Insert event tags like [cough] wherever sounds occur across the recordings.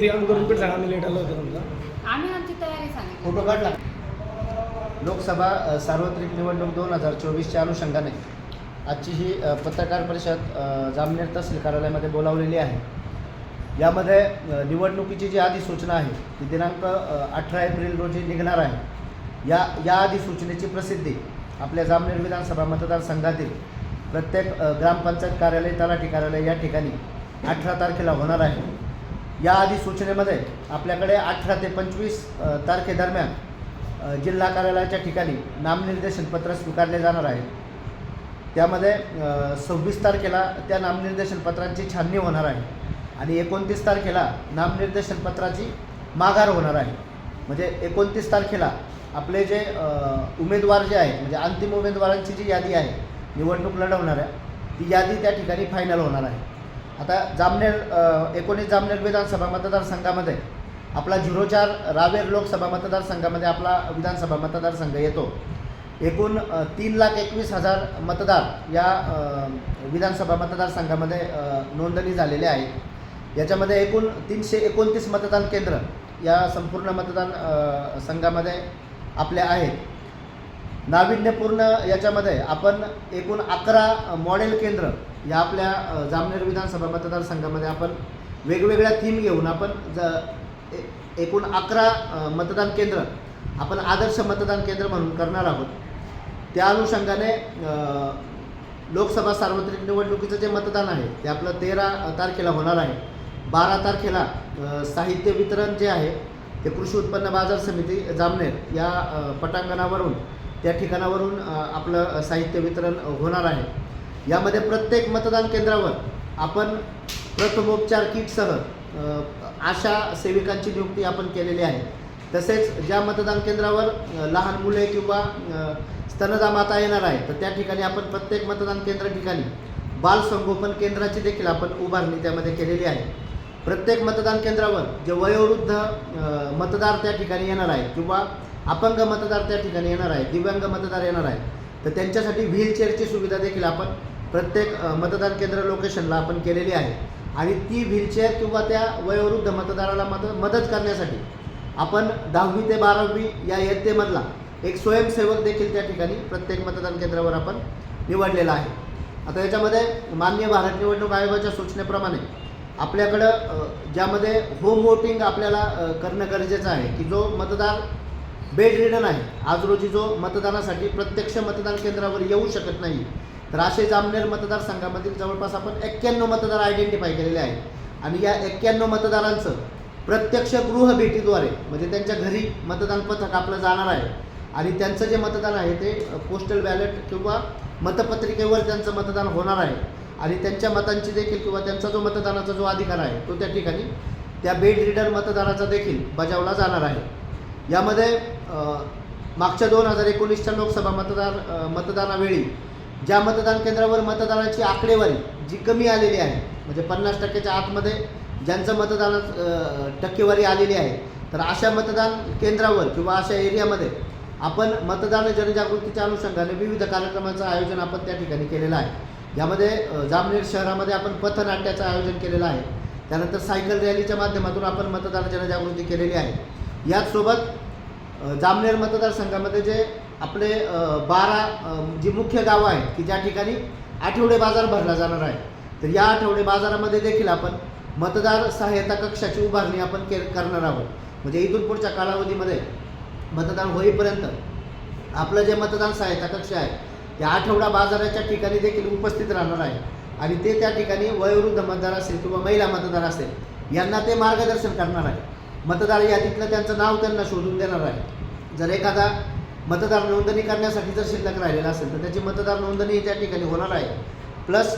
ते अगोदर रिपीट सांगा मी लेट आलो होतो समजा आम्ही आमची तयारी सांगितली फोटो काढला. लोकसभा अ, सार्वत्रिक निवडणूक दोन हजार चोवीसच्या अनुषंगाने आजची ही अ, पत्रकार परिषद अ, जामनेर तहसील कार्यालयामध्ये बोलावलेली आहे. यामध्ये अ, निवडणुकीची जी अधिसूचना आहे ती दिनांक अठरा एप्रिल रोजी निघणार आहे. या या अधिसूचनेची प्रसिद्धी आपल्या जामनेर विधानसभा मतदारसंघातील प्रत्येक अ, ग्रामपंचायत कार्यालय तलाठी कार्यालय या ठिकाणी अठरा तारखेला होणार आहे. या अधिसूचनेमध्ये आपल्याकडे अठरा ते पंचवीस तारखेदरम्यान जिल्हा कार्यालयाच्या ठिकाणी नामनिर्देशन पत्र स्वीकारले जाणार आहे. त्यामध्ये सव्वीस तारखेला त्या नामनिर्देशन पत्रांची छाननी होणार आहे आणि एकोणतीस तारखेला नामनिर्देशन पत्राची माघार होणार आहे. म्हणजे एकोणतीस तारखेला आपले जे उमेदवार जे आहेत म्हणजे अंतिम उमेदवारांची जी यादी आहे निवडणूक लढवणाऱ्या ती यादी त्या ठिकाणी फायनल होणार आहे. आता जामनेर एकोणीस जामनेर विधानसभा मतदारसंघामध्ये आपला झिरो चार रावेर लोकसभा मतदारसंघामध्ये आपला विधानसभा मतदारसंघ येतो. एकूण तीन लाख एकवीस हजार मतदार या विधानसभा मतदारसंघामध्ये नोंदणी झालेले आहेत याच्यामध्ये एकूण तीनशे एकोणतीस मतदान केंद्र या संपूर्ण मतदान संघामध्ये आपले आहेत. नाविन्यपूर्ण याच्यामध्ये आपण एकूण अकरा मॉडेल केंद्र या आपल्या जामनेर विधानसभा मतदारसंघामध्ये आपण वेगवेगळ्या थीम घेऊन आपण ज ए- एकूण अकरा मतदान केंद्र आपण आदर्श मतदान केंद्र म्हणून करणार आहोत. त्या अनुषंगाने लोकसभा सार्वत्रिक निवडणुकीचं जे मतदान आहे ते आपलं तेरा तारखेला होणार आहे. बारा तारखेला साहित्य वितरण जे आहे ते कृषी उत्पन्न बाजार समिती जामनेर या पटांगणावरून त्या ठिकाणावरून आपलं साहित्य वितरण होणार आहे. यामध्ये प्रत्येक मतदान केंद्रावर आपण प्रथमोपचार किटसह आशा सेविकांची नियुक्ती आपण केलेली आहे. तसेच ज्या मतदान केंद्रावर लहान मुले किंवा स्तनदा माता येणार आहे तर त्या ठिकाणी आपण प्रत्येक मतदान केंद्र ठिकाणी बाल संगोपन केंद्राची देखील आपण उभारणी त्यामध्ये केलेली आहे. प्रत्येक मतदान केंद्रावर जे वयोवृद्ध मतदार त्या ठिकाणी येणार आहे किंवा अपंग मतदार त्या ठिकाणी येणार आहे दिव्यांग मतदार येणार आहे तर त्यांच्यासाठी व्हीलचेअरची सुविधा देखील आपण प्रत्येक मतदान केंद्र लोकेशनला आपण केलेली आहे. आणि ती व्हीलचेअर किंवा त्या वयोवृद्ध मतदाराला मद मदत करण्यासाठी आपण दहावी ते बारावी या इयत्तेमधला एक स्वयंसेवक देखील त्या ठिकाणी प्रत्येक मतदान केंद्रावर आपण निवडलेला आहे. आता याच्यामध्ये मान्य भारत निवडणूक आयोगाच्या सूचनेप्रमाणे आपल्याकडं ज्यामध्ये होम वोटिंग आपल्याला करणं गरजेचं आहे की जो मतदार बेड रिडन आहे आज रोजी जो मतदानासाठी प्रत्यक्ष मतदान केंद्रावर येऊ शकत नाही तर असे जामनेर मतदारसंघामधील जवळपास आपण एक्क्याण्णव मतदार आयडेंटिफाय केलेले आहेत. आणि या एक्क्याण्णव मतदारांचं प्रत्यक्ष गृहभेटीद्वारे म्हणजे त्यांच्या घरी मतदान पथक आपलं जाणार आहे. आणि त्यांचं जे मतदान आहे ते पोस्टल बॅलेट किंवा मतपत्रिकेवर त्यांचं मतदान होणार आहे. आणि त्यांच्या मतांची देखील किंवा त्यांचा जो मतदानाचा जो अधिकार आहे तो त्या ठिकाणी त्या बेड रीडर मतदानाचा देखील बजावला जाणार आहे. यामध्ये मागच्या दोन हजार एकोणीसच्या लोकसभा मतदार मतदानावेळी ज्या मतदान केंद्रावर मतदानाची आकडेवारी जी कमी आलेली आहे म्हणजे पन्नास टक्क्याच्या आतमध्ये ज्यांचं मतदान टक्केवारी आलेली आहे तर अशा मतदान केंद्रावर किंवा अशा एरियामध्ये आपण मतदान जनजागृतीच्या अनुषंगाने विविध कार्यक्रमाचं आयोजन आपण त्या ठिकाणी केलेलं आहे. यामध्ये जामनेर शहरामध्ये आपण पथनाट्याचं आयोजन केलेलं आहे. त्यानंतर सायकल रॅलीच्या माध्यमातून आपण मतदान जनजागृती केलेली आहे. याचसोबत जामनेर मतदारसंघामध्ये जे आपले बारा जी मुख्य गावं आहेत की ज्या ठिकाणी आठवडे बाजार भरला जाणार आहे तर या आठवडे बाजारामध्ये देखील आपण मतदार सहाय्यता कक्षाची उभारणी आपण के करणार आहोत. म्हणजे इथून पुढच्या कालावधीमध्ये मतदान होईपर्यंत आपलं जे मतदान सहायता कक्ष आहे त्या आठवडा बाजाराच्या ठिकाणी देखील उपस्थित राहणार आहे. आणि ते त्या ठिकाणी वयोवृद्ध मतदार असेल किंवा महिला मतदार असेल यांना ते मार्गदर्शन करणार आहे. मतदार यादीतलं त्यांचं नाव त्यांना शोधून देणार आहे. जर एखादा मतदार नोंदणी करण्यासाठी जर शिल्लक राहिलेला असेल तर त्याची मतदार नोंदणी त्या ठिकाणी होणार आहे. प्लस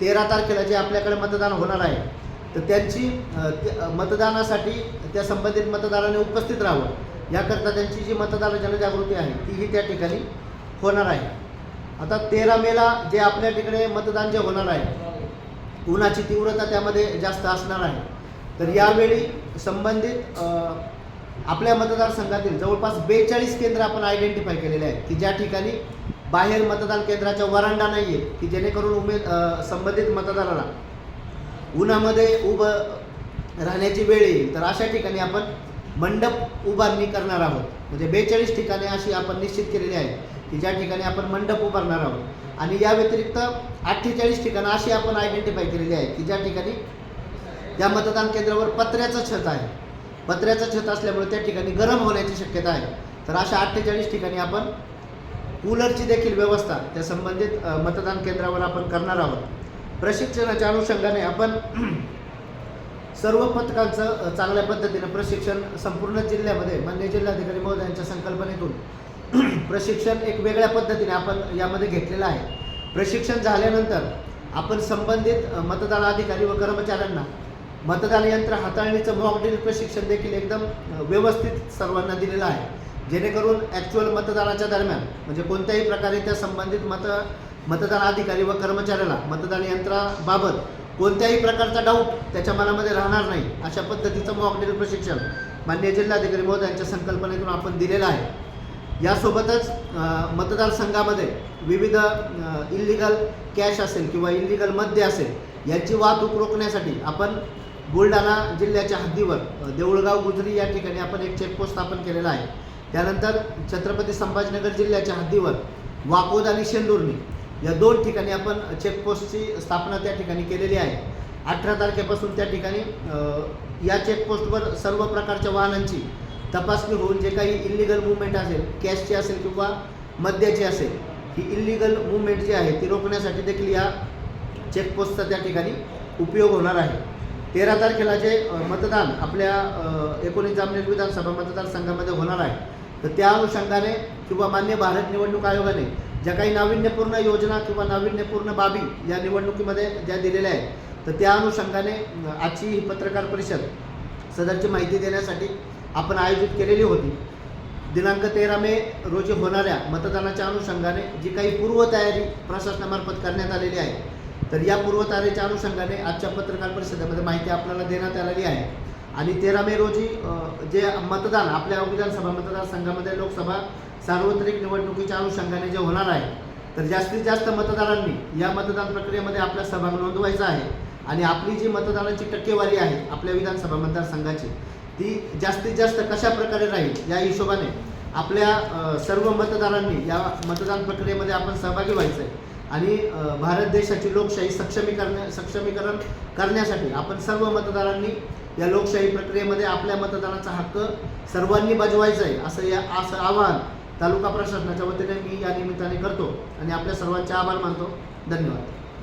तेरा तारखेला जे आपल्याकडे मतदान होणार आहे तर त्यांची मतदानासाठी त्या संबंधित मतदाराने उपस्थित राहावं. याकरता त्यांची जी मतदार जनजागृती आहे तीही त्या ठिकाणी होणार आहे. आता तेरा मेला जे आपल्या तिकडे मतदान जे होणार आहे उन्हाची तीव्रता त्यामध्ये जास्त असणार आहे. तर यावेळी संबंधित आपल्या मतदारसंघातील जवळपास बेचाळीस केंद्र आपण आयडेंटिफाय केलेले आहेत की ज्या ठिकाणी बाहेर मतदान केंद्राच्या वरांडा नाही आहे की जेणेकरून उमेद संबंधित मतदाराला उन्हामध्ये उभं राहण्याची वेळ येईल. तर अशा ठिकाणी आपण मंडप उभारणी करणार आहोत. म्हणजे बेचाळीस ठिकाणे अशी आपण निश्चित केलेली आहेत की ज्या ठिकाणी आपण मंडप उभारणार आहोत. आणि या व्यतिरिक्त अठ्ठेचाळीस ठिकाणं अशी आपण आयडेंटिफाय केलेली आहेत की ज्या ठिकाणी या मतदान केंद्रावर पत्र्याचं छत आहे. पत्र्याचं छत असल्यामुळे त्या ठिकाणी गरम होण्याची शक्यता आहे. तर अशा अठ्ठेचाळीस ठिकाणी आपण कूलरची देखील व्यवस्था त्या संबंधित मतदान केंद्रावर आपण करणार आहोत. प्रशिक्षणाच्या अनुषंगाने आपण [clears throat] सर्व पथकांचं चांगल्या पद्धतीनं प्रशिक्षण संपूर्ण जिल्ह्यामध्ये मान्य जिल्हाधिकारी महोदयांच्या संकल्पनेतून [clears throat] प्रशिक्षण एक वेगळ्या पद्धतीने आपण यामध्ये घेतलेलं आहे. प्रशिक्षण झाल्यानंतर आपण संबंधित मतदान अधिकारी व कर्मचाऱ्यांना मतदान यंत्र हाताळणीचं मॉक ड्रिल प्रशिक्षण देखील एकदम व्यवस्थित सर्वांना दिलेलं आहे. जेणेकरून ॲक्च्युअल मतदानाच्या दरम्यान म्हणजे कोणत्याही प्रकारे त्या संबंधित मत मतदान अधिकारी व कर्मचाऱ्याला मतदान यंत्राबाबत कोणत्याही प्रकारचा डाऊट त्याच्या मनामध्ये राहणार नाही अशा पद्धतीचं मॉक ड्रिल प्रशिक्षण मान्य जिल्हाधिकारी महोदयांच्या संकल्पनेतून आपण दिलेलं आहे. यासोबतच मतदारसंघामध्ये विविध इल्लिगल कॅश असेल किंवा इल्लिगल मद्य असेल यांची वाहतूक रोखण्यासाठी आपण बुलढाणा जिल्ह्याच्या हद्दीवर देऊळगाव गुजरी या ठिकाणी आपण एक चेकपोस्ट स्थापन केलेला आहे. त्यानंतर छत्रपती संभाजीनगर जिल्ह्याच्या हद्दीवर वाकोद आणि शेंदुर्णी या दोन ठिकाणी आपण चेकपोस्टची स्थापना त्या ठिकाणी केलेली आहे. अठरा तारखेपासून त्या ठिकाणी या चेकपोस्टवर सर्व प्रकारच्या वाहनांची तपासणी होऊन जे काही इल्लिगल मुवमेंट असेल कॅशची असेल किंवा मद्याची असेल ही इल्लिगल मुवमेंट जी आहे ती रोखण्यासाठी देखील या चेकपोस्टचा त्या ठिकाणी उपयोग होणार आहे. तेरा तारखेला जे मतदान आपल्या एकोणीस जामनेर विधानसभा मतदारसंघामध्ये होणार आहे. तर त्या अनुषंगाने किंवा मान्य भारत निवडणूक आयोगाने ज्या काही नाविन्यपूर्ण योजना किंवा नाविन्यपूर्ण बाबी या निवडणुकीमध्ये ज्या दिलेल्या आहेत तर त्या अनुषंगाने आजची ही पत्रकार परिषद सदरची माहिती देण्यासाठी आपण आयोजित केलेली होती. दिनांक तेरा मे रोजी होणाऱ्या मतदानाच्या अनुषंगाने जी काही पूर्वतयारी प्रशासनामार्फत करण्यात आलेली आहे तर या पूर्वतारेच्या अनुषंगाने आजच्या पत्रकार परिषदेमध्ये माहिती आपल्याला देण्यात आलेली आहे. आणि तेरा मे रोजी जे मतदान आपल्या विधानसभा मतदारसंघामध्ये लोकसभा सार्वत्रिक निवडणुकीच्या अनुषंगाने जे होणार आहे तर जास्तीत जास्त मतदारांनी या मतदान प्रक्रियेमध्ये आपला सहभाग नोंदवायचा आहे. आणि आपली जी मतदानाची टक्केवारी आहे आपल्या विधानसभा मतदारसंघाची ती जास्तीत जास्त कशा प्रकारे राहील या हिशोबाने आपल्या सर्व मतदारांनी या मतदान प्रक्रियेमध्ये आपण सहभागी व्हायचं आहे आणि भारत देशाची लोकशाही सक्षमीकरण सक्षमीकरण करण्यासाठी आपण सर्व मतदारांनी या लोकशाही प्रक्रियेमध्ये आपल्या मतदानाचा हक्क सर्वांनी बजवायचा आहे असं या असं आवाहन तालुका प्रशासनाच्या वतीने मी या निमित्ताने करतो. आणि आपल्या सर्वांचे आभार मानतो. धन्यवाद.